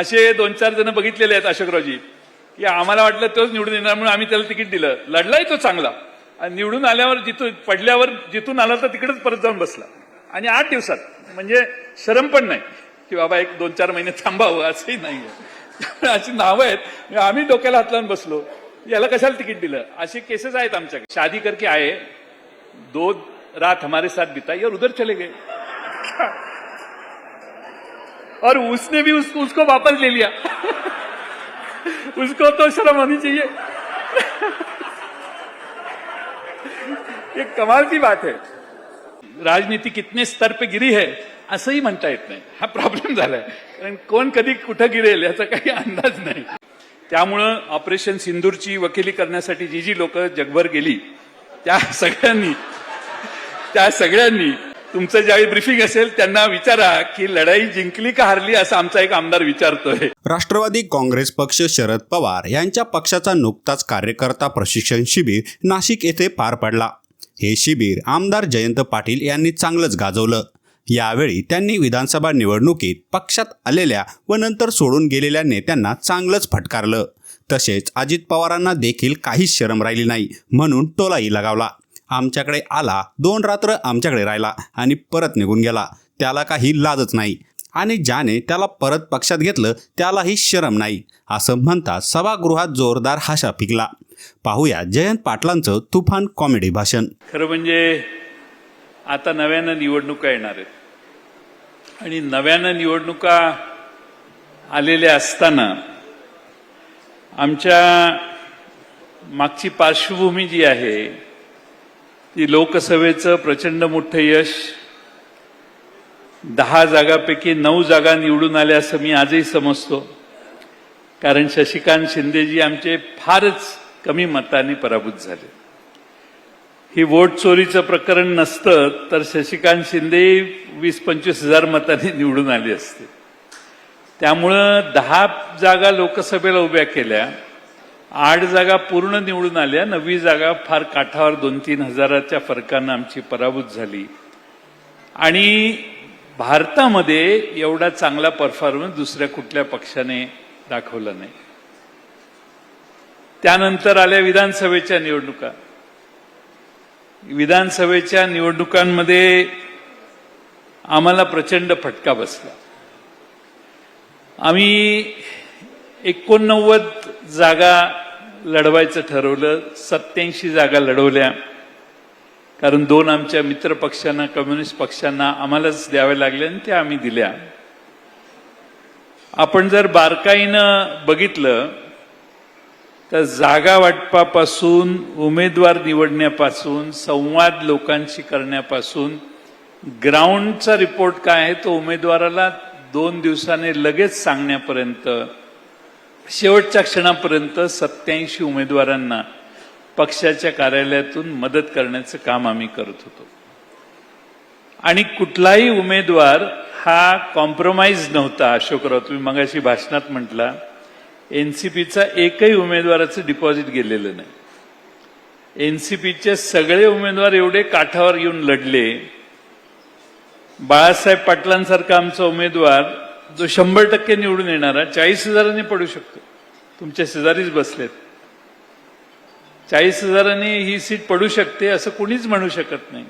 असे दोन चार जण बघितलेले आहेत अशोकरावजी की आम्हाला वाटलं तोच निवडून येणार म्हणून आम्ही त्याला तिकीट दिलं. लढलाय तो चांगला. आणि निवडून आल्यावर जिथून पडल्यावर जिथून आला तर तिकडेच परत जाऊन बसला. आणि आठ दिवसात म्हणजे शरम पण नाही की बाबा एक दोन चार महिने थांबावं असंही नाही अशी नावं आहेत. म्हणजे आम्ही डोक्याला हात लावून बसलो. याला कशाला तिकीट दिलं? असे केसेस आहेत आमच्याकडे. शादी करके आहे दो रात हमारे साथ बिताई और उधर चले गए. और उसने भी उसको उसको वापस ले लिया। उसको तो शर्म आनी चाहिए। ये कमाल की बात है। राजनीती कितने स्तर पे गिरी है असंही म्हणता येत नाही. हा प्रॉब्लेम झालाय. कारण कोण कधी कुठं गिरेल याचा काही अंदाज नाही. त्यामुळं ऑपरेशन सिंदूरची वकिली करण्यासाठी जी जी लोक जगभर गेली त्या सगळ्यांनी त्या सगळ्यांनी तुमचं ज्यावेळी ब्रिफिंग असेल त्यांना विचारा की लढाई जिंकली का हारली असं आमचा एक आमदार विचारतोय. राष्ट्रवादी काँग्रेस पक्ष शरद पवार यांच्या पक्षाचा नुकताच कार्यकर्ता प्रशिक्षण शिबिर नाशिक येथे पार पडला. हे शिबिर आमदार जयंत पाटील यांनी चांगलंच गाजवलं. यावेळी त्यांनी विधानसभा निवडणुकीत पक्षात आलेल्या व नंतर सोडून गेलेल्या नेत्यांना चांगलंच फटकारलं. तसेच अजित पवारांना देखील काहीच शरम राहिली नाही म्हणून टोलाही लगावला. आमच्याकडे आला दोन रात्र आमच्याकडे राहिला आणि परत निघून गेला. त्याला काही लाजच नाही. आणि ज्याने त्याला परत पक्षात घेतलं त्यालाही शरम नाही. असं म्हणता सभागृहात जोरदार हाशा पिकला पाहूया जयंत पाटलांचं तुफान कॉमेडी भाषण. खरं म्हणजे आता नव्यानं निवडणुका येणार आहेत. आणि नव्यानं निवडणुका आलेल्या असताना आमच्या मागची पार्श्वभूमी जी आहे ती लोकसभेचं प्रचंड मोठं यश दहा जागापैकी नऊ जागा निवडून आल्या असं मी आजही समजतो. कारण शशिकांत शिंदेजी आमचे फारच कमी मताने पराभूत झाले. ही वोट चोरीचं प्रकरण नसतं तर शशिकांत शिंदे वीस पंचवीस हजार मतांनी निवडून आले असते. त्यामुळं दहा जागा लोकसभेला उभ्या केल्या आठ जागा पूर्ण निवडून आल्या. नववी जागा फार काठावर दोन तीन हजाराच्या फरकानं आमची पराभूत झाली. आणि भारतामध्ये एवढा चांगला परफॉर्मन्स दुसऱ्या कुठल्या पक्षाने दाखवला नाही. त्यानंतर आल्या विधानसभेच्या निवडणुका. विधानसभेच्या निवडणुकांमध्ये आम्हाला प्रचंड फटका बसला. आम्ही एकोणनव्वद जागा लढवायचं ठरवलं सत्याऐंशी जागा लढवल्या. कारण दोन आमच्या मित्र पक्षांना कम्युनिस्ट पक्षांना आम्हालाच द्याव्या लागल्या आणि त्या आम्ही दिल्या. आपण जर बारकाईनं बघितलं तर जागा वाटपापासून उमेदवार निवडण्यापासून संवाद लोकांशी करण्यापासून ग्राउंडचा रिपोर्ट काय आहे तो उमेदवाराला दोन दिवसाने लगेच सांगण्यापर्यंत शेवटच्या क्षणापर्यंत सत्याऐंशी उमेदवारांना पक्षाच्या कार्यालयातून मदत करण्याचं काम आम्ही करत होतो. आणि कुठलाही उमेदवार हा कॉम्प्रोमाइज नव्हता अशोकराव तुम्ही मगाशी भाषणात म्हटला एनसीपीचा एकही उमेदवाराचं डिपॉझिट गेलेलं नाही. एनसीपीचे सगळे उमेदवार एवढे काठावर येऊन लढले. बाळासाहेब पाटलांसारखा आमचा उमेदवार जो शंभर टक्के निवडून येणारा चाळीस हजारांनी पडू शकतो. तुमच्या शेजारीच बसलेत. चाळीस हजारांनी ही सीट पडू शकते असं कुणीच म्हणू शकत नाही.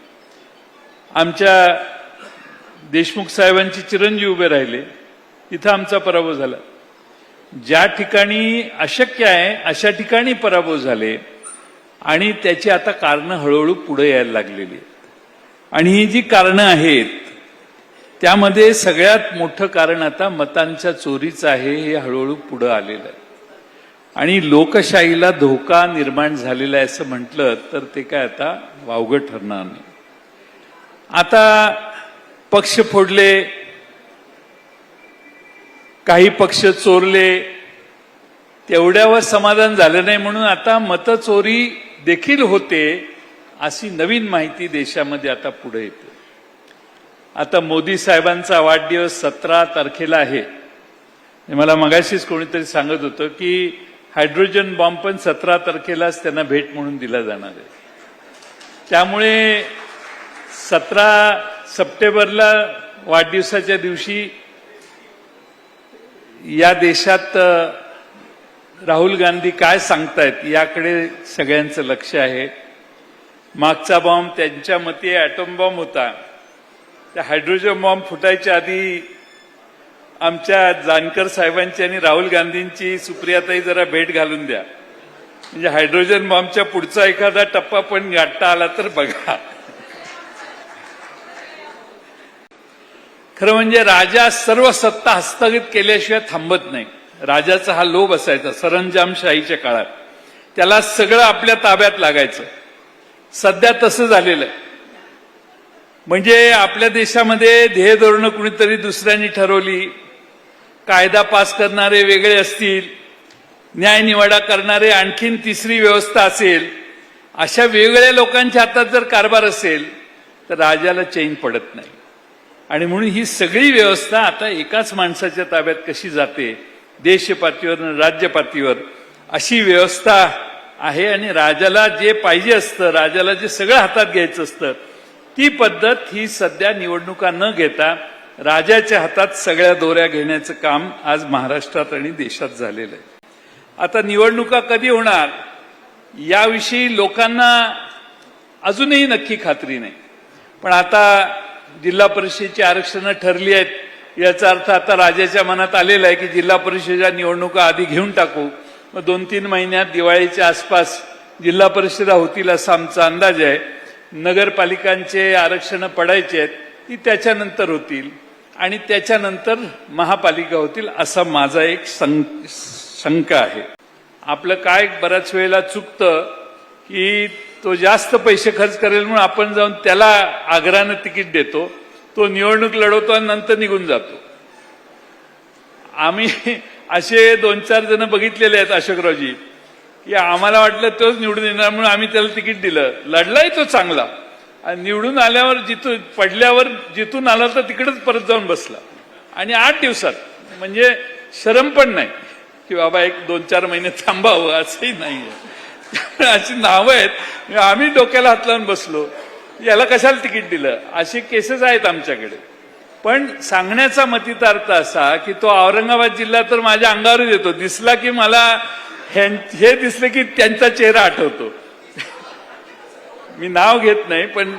आमच्या देशमुख साहेबांची चिरंजीव उभे राहिले. तिथं आमचा पराभव झाला. ज्या ठिकाणी अशक्य आहे अशा ठिकाणी पराभव झाले आणि त्याची आता कारणं हळूहळू पुढे यायला लागलेली आहेत. आणि ही जी कारणं आहेत त्यामध्ये सगळ्यात मोठं कारण आता मतांच्या चोरीचं आहे हे हळूहळू पुढं आलेलं आहे. आणि लोकशाहीला धोका निर्माण झालेला आहे असं म्हटलं तर ते काय आता वावगं ठरणार नाही. आता पक्ष फोडले काही पक्ष चोरले तेवढ्यावर समाधान झालं नाही म्हणून आता मतचोरी देखील होते अशी नवीन माहिती देशामध्ये आता पुढे येते. आता मोदी साहेबांचा वाढदिवस सतरा तारखेला आहे. हे मला मगाशीच कोणीतरी सांगत होतं की हायड्रोजन बॉम्ब पण सतरा तारखेलाच त्यांना भेट म्हणून दिला जाणार आहे. त्यामुळे सतरा सप्टेंबरला वाढदिवसाच्या दिवशी या देशात राहुल गांधी काय सांगतायत याकडे सगळ्यांचं लक्ष आहे. मागचा बॉम्ब त्यांच्या मते ॲटम बॉम्ब होता. त्या हायड्रोजन बॉम्ब फुटायच्या आधी आमच्या जानकर साहेबांची आणि राहुल गांधींची सुप्रियाताई जरा भेट घालून द्या. म्हणजे हायड्रोजन बॉम्बच्या पुढचा एखादा टप्पा पण गाठता आला तर बघा. खरं म्हणजे राजा सर्व सत्ता हस्तगित केल्याशिवाय थांबत नाही. राजाचा हा लोभ असायचा सरंजामशाहीच्या काळात. त्याला सगळं आपल्या ताब्यात लागायचं. सध्या तसं झालेलं आहे. म्हणजे आपल्या देशामध्ये ध्येय धोरणं कुणीतरी दुसऱ्यांनी ठरवली कायदा पास करणारे वेगळे असतील न्यायनिवाडा करणारे आणखीन तिसरी व्यवस्था असेल अशा वेगळ्या लोकांच्या हातात जर कारभार असेल तर राजाला चैन पडत नाही. आणि म्हणून ही सगळी व्यवस्था आता एकाच माणसाच्या ताब्यात कशी जाते देशपातळीवर आणि राज्यपातळीवर अशी व्यवस्था आहे आणि राजाला जे पाहिजे असतं राजाला जे सगळं हातात घ्यायचं असतं ती पद्धत ही सध्या निवडणुका न घेता राजाच्या हातात सगळ्या दोऱ्या घेण्याचं काम आज महाराष्ट्रात आणि देशात झालेलं आहे. आता निवडणुका कधी होणार याविषयी लोकांना अजूनही नक्की खात्री नाही. पण आता जिल्हा परिषदेची आरक्षणं ठरली आहेत याचा अर्थ आता राजाच्या मनात आलेला आहे की जिल्हा परिषदेच्या निवडणुका आधी घेऊन टाकू. मग दोन तीन महिन्यात दिवाळीच्या आसपास जिल्हा परिषदा होतील असा आमचा अंदाज आहे. नगरपालिकांचे आरक्षणं पडायचे आहेत ती त्याच्यानंतर होतील. आणि त्याच्यानंतर महापालिका होतील असा माझा एक शं- शंका आहे. आपलं काय बऱ्याच वेळेला चुकतं की तो जास्त पैसे खर्च करेल म्हणून आपण जाऊन त्याला आग्रहानं तिकीट देतो तो निवडणूक लढवतो आणि नंतर निघून जातो. आम्ही असे दोन चार जण बघितलेले आहेत अशोकरावजी. की आम्हाला वाटलं तोच निवडून येणार म्हणून आम्ही त्याला तिकीट दिलं. लढलाय तो चांगला. आणि निवडून आल्यावर जिथून पडल्यावर जिथून आला तर तिकडेच परत जाऊन बसला. आणि आठ दिवसात म्हणजे शरम पण नाही की बाबा एक दोन चार महिने थांबावं असंही नाही अशी नावं आहेत. आम्ही डोक्याला हात लावून बसलो. याला कशाला तिकीट दिलं? असे केसेस आहेत आमच्याकडे. पण सांगण्याचा मतितार्थ असा की तो औरंगाबाद जिल्हा तर माझ्या अंगावर येतो. दिसला की मला हे दिसलं की त्यांचा चेहरा आठवतो. मी नाव घेत नाही पण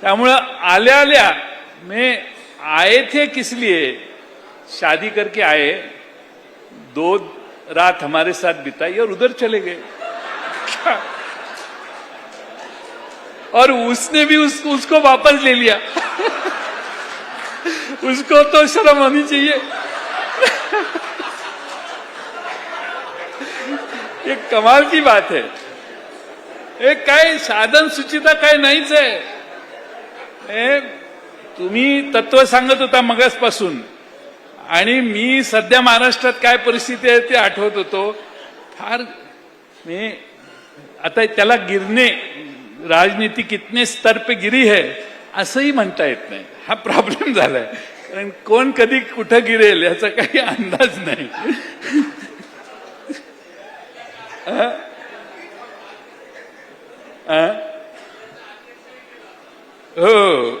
त्यामुळं आल्या आल्या मैं आए थे किस लिए शादी करके आए दो रात हमारे साथ बिताई और उधर चले गए. और उसने भी उस, उसको वापस ले लिया. उसको तो शर्म आनी चाहिए ये कमाल की बात है हे काय साधन सुचिता काय नाहीच आहे तुम्ही तत्व सांगत होता मगसपासून आणि मी सध्या महाराष्ट्रात काय परिस्थिती आहे ते आठवत होतो फार मी आता त्याला गिरणे राजनीती कितने स्तर पे गिरी है असंही म्हणता येत नाही. हा प्रॉब्लेम झालाय. कारण कोण कधी कुठं गिरेल याचा काही अंदाज नाही. हो.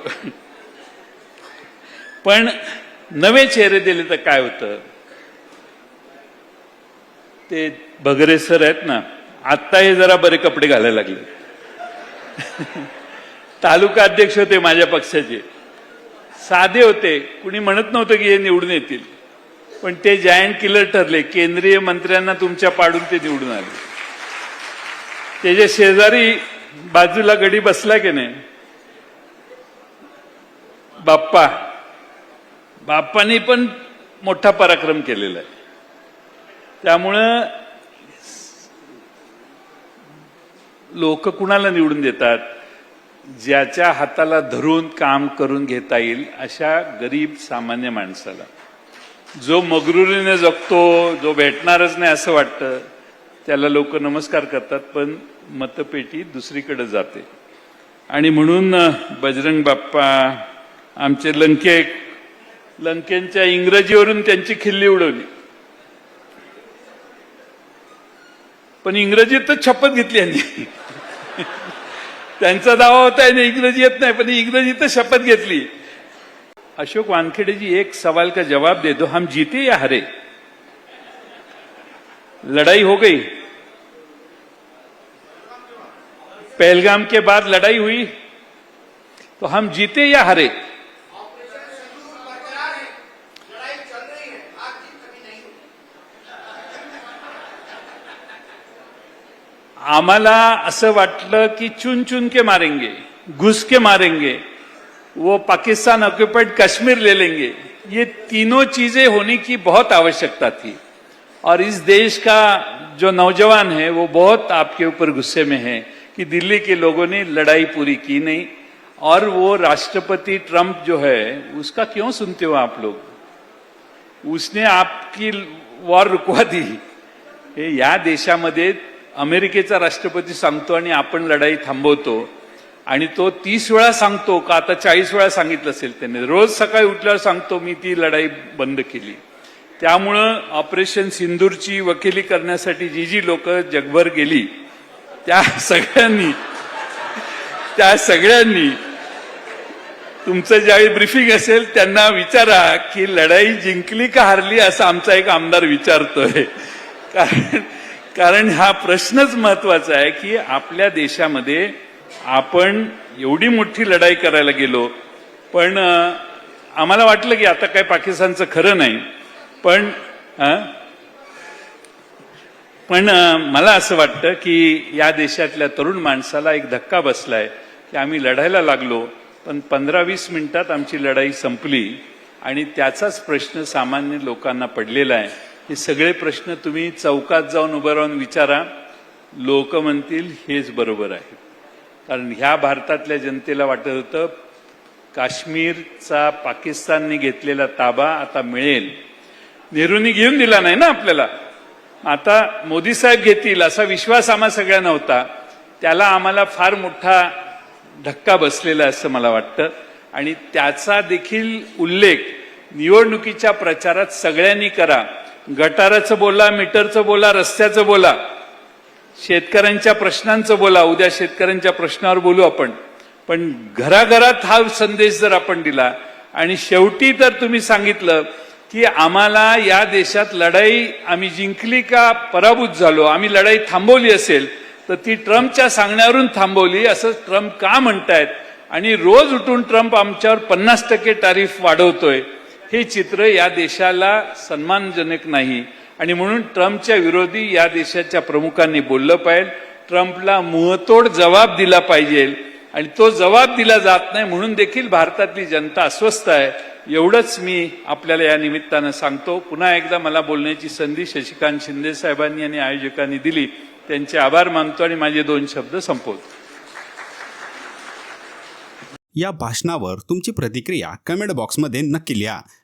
पण नवे चेहरे दिले तर काय होतं? ते भगरे सर आहेत ना आत्ता हे जरा बरे कपडे घालायला लागले. तालुका अध्यक्ष होते माझ्या पक्षाचे. साधे होते. कुणी म्हणत नव्हतं की हे निवडून येतील. पण ते जायंट किलर ठरले. केंद्रीय मंत्र्यांना तुमच्या पाडून ते निवडून आले. त्याच्या शेजारी बाजूला गडी बसला की नाही? बाप्पा. बाप्पानी पण मोठा पराक्रम केलेला आहे. त्यामुळं लोक कुणाला निवडून देतात? ज्याच्या हाताला धरून काम करून घेता येईल अशा गरीब सामान्य माणसाला. जो मगरुरीने जगतो जो भेटणारच नाही असं वाटतं त्याला लोक नमस्कार करतात पण मतपेटी दुसरीकडे जाते. आणि म्हणून बजरंग बाप्पा आमचे लंके लंकेंच्या इंग्रजीवरून त्यांची खिल्ली उडवली. पण इंग्रजीतच शपथ घेतली यांनी. त्यांचा दावा होता आहे इंग्रजी येत नाही पण इंग्रजीतच शपथ घेतली. अशोक वानखेड़े जी एक सवाल का जवाब दे दो हम जीते या हारे? लड़ाई हो गई। पहलगाम के बाद लड़ाई हुई। तो हम जीते या हारे? आम्हाला असं वाटलं की चुन चुन के मारेंगे घुस के मारेंगे, वो पाकिस्तान ऑक्युपाइड कश्मीर ले लेंगे. ये तीनों चीज़ें होने की बहुत आवश्यकता थी. और इस देश का जो नौजवान है, वो बहुत आपके ऊपर गुस्से में है कि दिल्ली के लोगों ने लड़ाई पूरी की नहीं. और वो राष्ट्रपति ट्रंप जो है, उसका क्यों सुनते हो आप लोग? उसने आपकी वॉर रुकवा दी. या देशामध्ये अमेरिकेचा राष्ट्रपती सांगतो आणि आपण लढाई थांबवतो. आणि तो तीस वेळा सांगतो का? आता चाळीस वेळा सांगितलं असेल त्याने. रोज सकाळी उठल्यावर सांगतो मी ती लढाई बंद केली. त्यामुळं ऑपरेशन सिंदूरची वकिली करण्यासाठी जी जी लोक जगभर गेली त्या सगळ्यांनी त्या सगळ्यांनी तुमचं ज्यावेळी ब्रिफिंग असेल त्यांना विचारा की लढाई जिंकली का हारली असं आमचा एक आमदार विचारतोय. कारण कारण हा प्रश्नच महत्त्वाचा आहे की आपल्या देशामध्ये आपण एवढी मोठी लढाई करायला गेलो पण आम्हाला वाटलं की आता काय पाकिस्तानचं खरं नाही. पण पण मला असं वाटतं की या देशातल्या तरुण माणसाला एक धक्का बसलाय की आम्ही लढायला लागलो पण पंधरा वीस मिनिटात आमची लढाई संपली आणि त्याचाच प्रश्न सामान्य लोकांना पडलेला आहे. हे सगळे प्रश्न तुम्ही चौकात जाऊन उभं राहून विचारा. लोक म्हणतील हेच बरोबर आहे. कारण ह्या भारतातल्या जनतेला वाटत होतं काश्मीरचा पाकिस्तानने घेतलेला ताबा आता मिळेल. नेहरूंनी घेऊन दिला नाही ना आपल्याला. आता मोदी साहेब घेतील असा विश्वास आम्हा सगळ्यांना होता. त्याला आम्हाला फार मोठा धक्का बसलेला असं मला वाटतं. आणि त्याचा देखील उल्लेख निवडणुकीच्या प्रचारात सगळ्यांनी करा. गटाराचं बोला मीटरचं बोला रस्त्याचं बोला शेतकऱ्यांच्या प्रश्नांचं बोला उद्या शेतकऱ्यांच्या प्रश्नावर बोलू आपण. पण घराघरात हा संदेश जर आपण दिला आणि शेवटी तर तुम्ही सांगितलं की आम्हाला या देशात लढाई आम्ही जिंकली का पराभूत झालो आम्ही लढाई थांबवली असेल तर ती ट्रम्पच्या सांगण्यावरून थांबवली असं ट्रम्प का म्हणतायत? आणि रोज उठून ट्रम्प आमच्यावर पन्नास टक्के टॅरिफ वाढवतोय. हे चित्र या देशाला सन्मानजनक नाही. आणि म्हणून ट्रम्पच्या विरोधी या देशाच्या प्रमुखांनी बोललं पाहिजे. ट्रम्पला मुहतोड जबाब दिला पाहिजे. आणि तो जबाब दिला जात नाही म्हणून देखील भारतातली जनता अस्वस्थ आहे. एवढंच मी आपल्याला या निमित्तानं सांगतो. पुन्हा एकदा मला बोलण्याची संधी शशिकांत शिंदे साहेबांनी आणि आयोजकांनी दिली. त्यांचे आभार मानतो आणि माझे दोन शब्द संपवतो. या भाषणावर तुमची प्रतिक्रिया कमेंट बॉक्समध्ये नक्की लिहा.